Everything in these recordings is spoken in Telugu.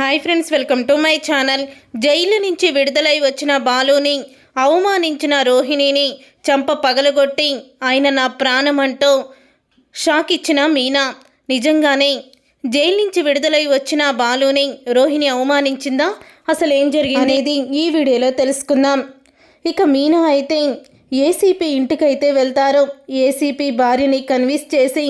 Hi friends welcome to my channel. Jail నుంచి విడుదలై వచ్చిన బాలుని అవమానించిన రోహిణిని చంప పగలగొట్టి ఆయన నా ప్రాణం అంటూ షాక్ ఇచ్చిన మీనా. నిజంగానే జైలు నుంచి విడుదలై వచ్చిన బాలుని రోహిణి అవమానించిందా? అసలు ఏం జరిగింది? అనేది ఈ వీడియోలో తెలుసుకుందాం. ఇక మీనా అయితే ఏసీపీ ఇంటికైతే వెళ్తారు. ఏసీపీ భార్యని కన్విన్స్ చేసి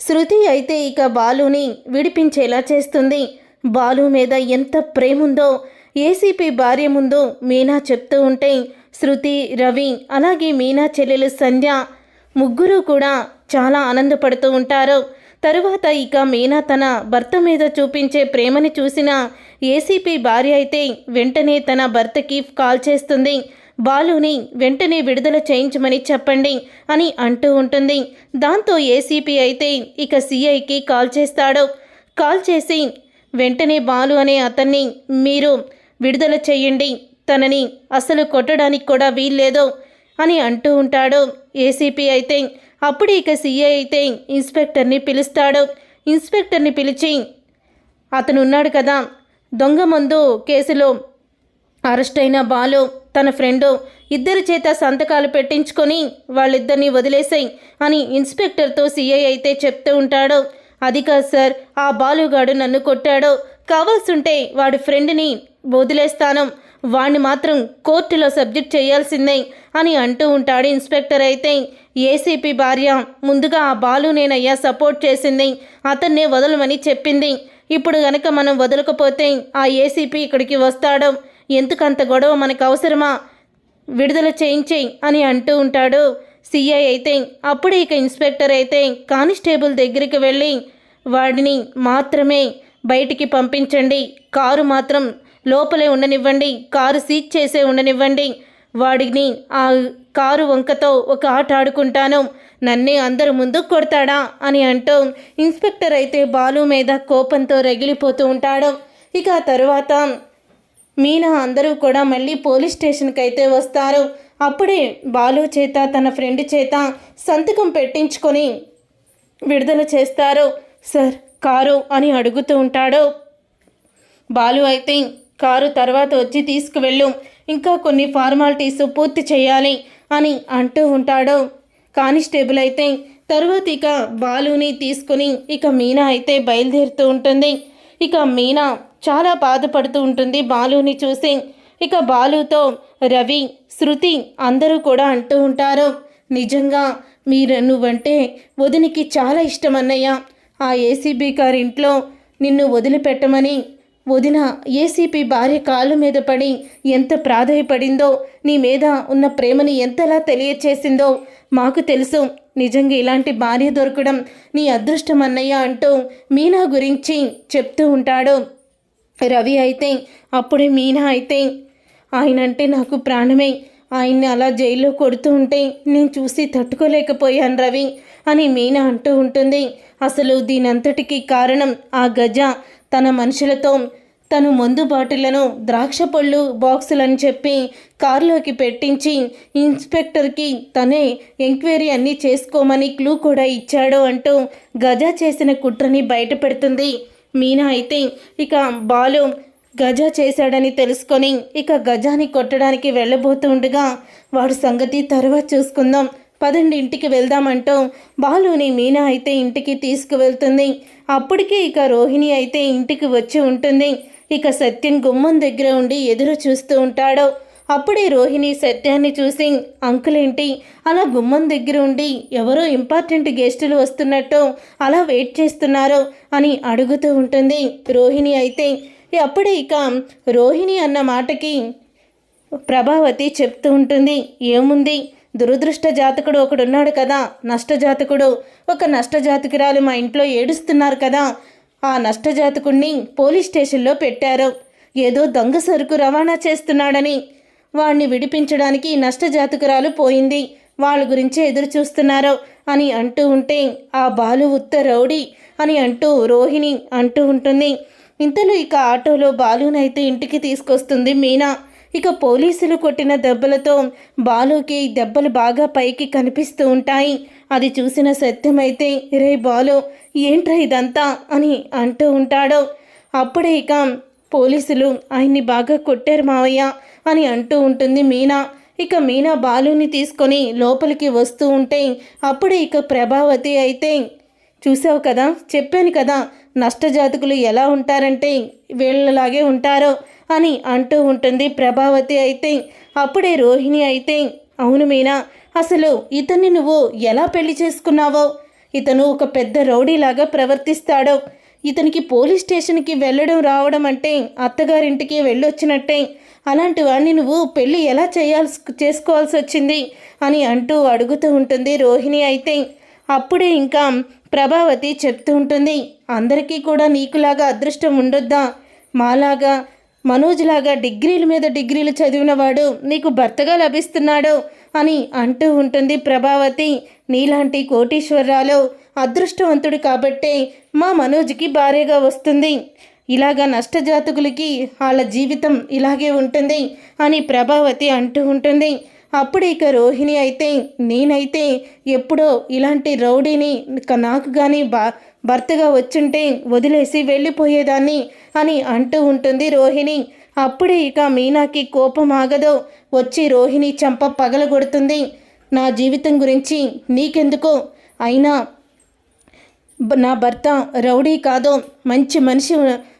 శృతి అయితే ఇక బాలుని విడిపించేలా చేస్తుంది. బాలు మీద ఎంత ప్రేముందో ఏసీపీ భార్య ముందు మీనా చెప్తూ ఉంటే శృతి రవి అలాగే మీనా చెల్లెలు సంధ్య ముగ్గురు కూడా చాలా ఆనందపడుతూ ఉంటారు. తరువాత ఇక మీనా తన భర్త మీద చూపించే ప్రేమని చూసిన ఏసీపీ భార్య అయితే వెంటనే తన భర్తకి కాల్ చేస్తుంది. బాలుని వెంటనే విడుదల చేయించమని చెప్పండి అని అంటూ ఉంటుంది. దాంతో ఏసీపీ అయితే ఇక సిఐకి కాల్ చేస్తాడు. కాల్ చేసి వెంటనే బాలు అనే అతన్ని మీరు విడుదల చేయండి. తనని అసలు కొట్టడానికి కూడా వీల్లేదు అని అంటూ ఉంటాడు. ఏసీపీ అయితే అప్పుడు ఇక సీఏ అయితే ఇన్స్పెక్టర్ని పిలుస్తాడు. ఇన్స్పెక్టర్ని పిలిచి అతను ఉన్నాడు కదా దొంగ మందు కేసులో అరెస్ట్ అయిన బాలు తన ఫ్రెండు ఇద్దరి చేత సంతకాలు పెట్టించుకొని వాళ్ళిద్దరిని వదిలేసాయి అని ఇన్స్పెక్టర్తో సీఐ అయితే చెప్తూ ఉంటాడు. అది కాదు సార్ ఆ బాలుగాడు నన్ను కొట్టాడు. కావాల్సుంటే వాడి ఫ్రెండ్ని వదిలేస్తాను. వాణ్ణి మాత్రం కోర్టులో సబ్జెక్ట్ చేయాల్సిందే అని అంటూ ఉంటాడు ఇన్స్పెక్టర్ అయితే. ఏసీపీ భార్య ముందుగా ఆ బాలు నేనయ్యా సపోర్ట్ చేసింది. అతన్నే వదలమని చెప్పింది. ఇప్పుడు గనక మనం వదలకపోతే ఆ ఏసీపీ ఇక్కడికి వస్తాడు. ఎందుకంత గొడవ మనకు అవసరమా? విడుదల చేయించేయి అని అంటూ ఉంటాడు. సిఐ అయితే అప్పుడు ఇక ఇన్స్పెక్టర్ అయితే కానిస్టేబుల్ దగ్గరికి వెళ్ళి వాడిని మాత్రమే బయటికి పంపించండి. కారు మాత్రం లోపలే ఉండనివ్వండి. కారు సీజ్ చేసే ఉండనివ్వండి. వాడిని ఆ కారు వంకతో ఒక ఆట ఆడుకుంటాను. నన్నే అందరు ముందు కొడతాడా? అని అంటూ ఇన్స్పెక్టర్ అయితే బాలు మీద కోపంతో రగిలిపోతూ ఉంటాడు. ఇక ఆ తరువాత మీనా అందరూ కూడా మళ్ళీ పోలీస్ స్టేషన్కి అయితే వస్తారు. అప్పుడే బాలు చేత తన ఫ్రెండ్ చేత సంతకం పెట్టించుకొని విడుదల చేస్తారు. సార్ కారు అని అడుగుతూ ఉంటాడు. బాలు అయితే కారు తర్వాత వచ్చి తీసుకువెళ్ళు. ఇంకా కొన్ని ఫార్మాలిటీస్ పూర్తి చేయాలి అని అంటూ ఉంటాడు. కానిస్టేబుల్ అయితే తరువాత ఇక బాలుని తీసుకుని ఇక మీనా అయితే బయలుదేరుతూ ఉంటుంది. ఇక మీనా చాలా బాధపడుతూ ఉంటుంది బాలుని చూసి. ఇక బాలుతో రవి శృతి అందరూ కూడా అంటూ ఉంటారు నిజంగా మీరు నువ్వంటే వదినికి చాలా ఇష్టం అన్నయ్య. ఆ ఏసీబీ గారి ఇంట్లో నిన్ను వదిలిపెట్టమని వదిన ఏసీపీ భార్య కాళ్ళ మీద పడి ఎంత ప్రాధాయపడిందో నీ మీద ఉన్న ప్రేమని ఎంతలా తెలియచేసిందో మాకు తెలుసు. నిజంగా ఇలాంటి భార్య దొరకడం నీ అదృష్టం అన్నయ్య అంటూ మీనా గురించి చెప్తూ ఉంటాడు. రవి అయితే అప్పుడే మీనా అయితే ఆయన అంటే నాకు ప్రాణమే. ఆయన్ని అలా జైల్లో కొడుతూ ఉంటే నేను చూసి తట్టుకోలేకపోయాను రవి అని మీనా అంటూ ఉంటుంది. అసలు దీనంతటికీ కారణం ఆ గజ. తన మనుషులతో తను మందు బాటిళ్ళను ద్రాక్ష పళ్ళు బాక్సులని చెప్పి కారులోకి పెట్టించి ఇన్స్పెక్టర్కి తనే ఎంక్వైరీ అన్నీ చేసుకోమని క్లూ కూడా ఇచ్చాడు అంటూ గజ చేసిన కుట్రని బయట పెడుతుంది మీనా అయితే ఇక బాలు గజ చేశాడని తెలుసుకొని ఇక గజాని కొట్టడానికి వెళ్ళబోతుండగా వాడు సంగతి తర్వాత చూసుకుందాం. పదండి ఇంటికి వెళ్దామంటూ బాలుని మీనా అయితే ఇంటికి తీసుకువెళ్తుంది. అప్పటికే ఇక రోహిణి అయితే ఇంటికి వచ్చి ఉంటుంది. ఇక సత్యం గుమ్మం దగ్గర ఉండి ఎదురు చూస్తూ ఉంటాడు. అప్పుడే రోహిణి సత్యాన్ని చూసి అంకులేంటి అలా గుమ్మం దగ్గర ఉండి ఎవరో ఇంపార్టెంట్ గెస్టులు వస్తున్నట్టు అలా వెయిట్ చేస్తున్నారు అని అడుగుతూ ఉంటుంది. రోహిణి అయితే అప్పుడే ఇక రోహిణి అన్న మాటకి ప్రభావతి చెప్తూ ఉంటుంది. ఏముంది? దురదృష్ట జాతకుడు ఒకడున్నాడు కదా. నష్టజాతకుడు. ఒక నష్టజాతకురాలు మా ఇంట్లో ఏడుస్తున్నారు కదా. ఆ నష్టజాతకుడిని పోలీస్ స్టేషన్లో పెట్టారు. ఏదో దొంగ సరుకు రవాణా చేస్తున్నాడని. వాణ్ణి విడిపించడానికి నష్టజాతకురాలు పోయింది. వాళ్ళ గురించే ఎదురు చూస్తున్నారు అని అంటూ ఉంటే ఆ బాలు ఉత్త రౌడీ అని అంటూ రోహిణి అంటూ ఉంటుంది. ఇంతలో ఇక ఆటోలో బాలునైతే ఇంటికి తీసుకొస్తుంది మీనా. ఇక పోలీసులు కొట్టిన దెబ్బలతో బాలుకి దెబ్బలు బాగా పైకి కనిపిస్తూ ఉంటాయి. అది చూసిన సత్యమైతే రే బాలు ఏంట్రా ఇదంతా? అని అంటూ ఉంటాడు. అప్పుడే ఇక పోలీసులు ఆయన్ని బాగా కొట్టారు మావయ్య అని అంటూ ఉంటుంది మీనా. ఇక మీనా బాలుని తీసుకొని లోపలికి వస్తూ ఉంటే అప్పుడే ఇక ప్రభావతి అయితే చూసావు కదా? చెప్పాను కదా నష్టజాతకులు ఎలా ఉంటారంటే వీళ్ళలాగే ఉంటారో అని అంటూ ఉంటుంది ప్రభావతి అయితే. అప్పుడే రోహిణి అయితే అవును మీనా అసలు ఇతన్ని నువ్వు ఎలా పెళ్ళి చేసుకున్నావో? ఇతను ఒక పెద్ద రౌడీలాగా ప్రవర్తిస్తాడో. ఇతనికి పోలీస్ స్టేషన్కి వెళ్ళడం రావడం అంటే అత్తగారింటికి వెళ్ళొచ్చినట్టే. అలాంటి వాడిని నువ్వు పెళ్ళి ఎలా చేయాల్సి చేసుకోవాల్సి వచ్చింది అని అంటూ అడుగుతూ ఉంటుంది రోహిణి అయితే. అప్పుడే ఇంకా ప్రభావతి చెప్తూ ఉంటుంది అందరికీ కూడా నీకులాగా అదృష్టం ఉండొద్దా? మాలాగా మనోజ్లాగా డిగ్రీల మీద డిగ్రీలు చదివినవాడు నీకు భర్తగా లభిస్తున్నాడు అని అంటూ ఉంటుంది ప్రభావతి. నీలాంటి కోటీశ్వరరాలు అదృష్టవంతుడు కాబట్టే మా మనోజ్కి భార్యగా వస్తుంది. ఇలాగా నష్టజాతకులకి వాళ్ళ జీవితం ఇలాగే ఉంటుంది అని ప్రభావతి అంటూ ఉంటుంది. అప్పుడు ఇక రోహిణి అయితే నేనైతే ఎప్పుడో ఇలాంటి రౌడీని నాకు కానీ బా భర్తగా వచ్చుంటే వదిలేసి వెళ్ళిపోయేదాన్ని అని అంటూ ఉంటుంది రోహిణి. అప్పుడే ఇక మీనాకి కోపం ఆగదో. వచ్చి రోహిణి చంప పగలగొడుతుంది. నా జీవితం గురించి నీకెందుకో? అయినా నా భర్త రౌడీ కాదో. మంచి మనిషి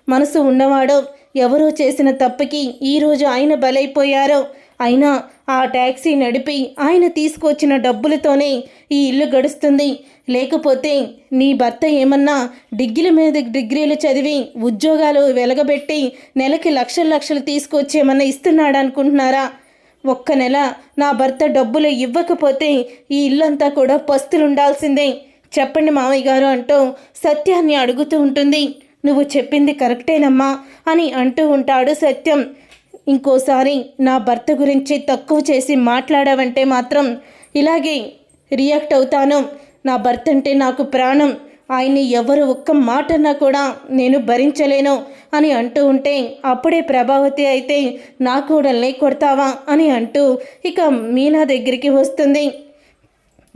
మనసు ఉన్నవాడో. ఎవరో చేసిన తప్పుకి ఈరోజు ఆయన బలైపోయారో. అయినా ఆ ట్యాక్సీ నడిపి ఆయన తీసుకొచ్చిన డబ్బులతోనే ఈ ఇల్లు గడుస్తుంది. లేకపోతే నీ భర్త ఏమన్నా డిగ్రీల మీద డిగ్రీలు చదివి ఉద్యోగాలు వెలగబెట్టి నెలకి లక్షల లక్షలు తీసుకొచ్చి ఏమన్నా ఇస్తున్నాడు అనుకుంటున్నారా ఒక్క నెల నా భర్త డబ్బులు ఇవ్వకపోతే ఈ ఇల్లంతా కూడా పస్తులు ఉండాల్సిందే చెప్పండి మామయ్య గారు అంటూ సత్యాన్ని అడుగుతూ ఉంటుంది. నువ్వు చెప్పింది కరెక్టేనమ్మా అని అంటూ ఉంటాడు సత్యం. ఇంకోసారి నా భర్త గురించి తక్కువ చేసి మాట్లాడావంటే మాత్రం ఇలాగే రియాక్ట్ అవుతాను. నా భర్త అంటే నాకు ప్రాణం. ఆయన్ని ఎవరు ఒక్క మాటన్నా కూడా నేను భరించలేను అని అంటూ ఉంటే అప్పుడే ప్రభావతి అయితే నా కూడల్ని కొడతావా అని అంటూ ఇక మీనా దగ్గరికి వస్తుంది.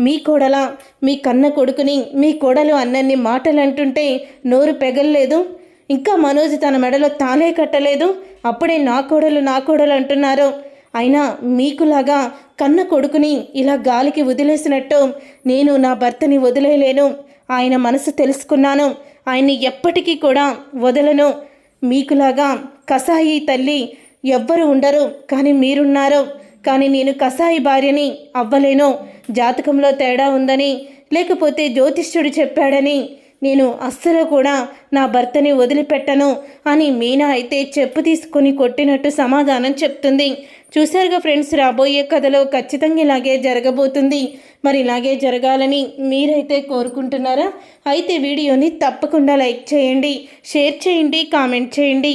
మీ కోడల? మీ కన్న కొడుకుని మీ కోడలు అన్నన్ని మాటలు అంటుంటే నోరు పెగల్లేదు. ఇంకా మనోజ్ తన మెడలో తానే కట్టలేదు. అప్పుడే నా కోడలు నా కోడలు అంటున్నారు. అయినా మీకులాగా కన్న కొడుకుని ఇలా గాలికి వదిలేసినట్టు నేను నా భర్తని వదిలేయలేను. ఆయన మనసు తెలుసుకున్నాను. ఆయన్ని ఎప్పటికీ కూడా వదలను. మీకులాగా కసాయి తల్లి ఎవ్వరు ఉండరు. కానీ మీరున్నారు. కానీ నేను కసాయి భార్యని అవ్వలేను. జాతకంలో తేడా ఉందని లేకపోతే జ్యోతిష్యుడు చెప్పాడని నేను అస్సలు కూడా నా భర్తని వదిలిపెట్టను అని మీనా అయితే చెప్పు తీసుకొని కొట్టినట్టు సమాధానం చెప్తుంది. చూశారుగా ఫ్రెండ్స్ రాబోయే కథలో ఖచ్చితంగా ఇలాగే జరగబోతుంది. మరి ఇలాగే జరగాలని మీరైతే కోరుకుంటున్నారా? అయితే వీడియోని తప్పకుండా లైక్ చేయండి షేర్ చేయండి కామెంట్ చేయండి.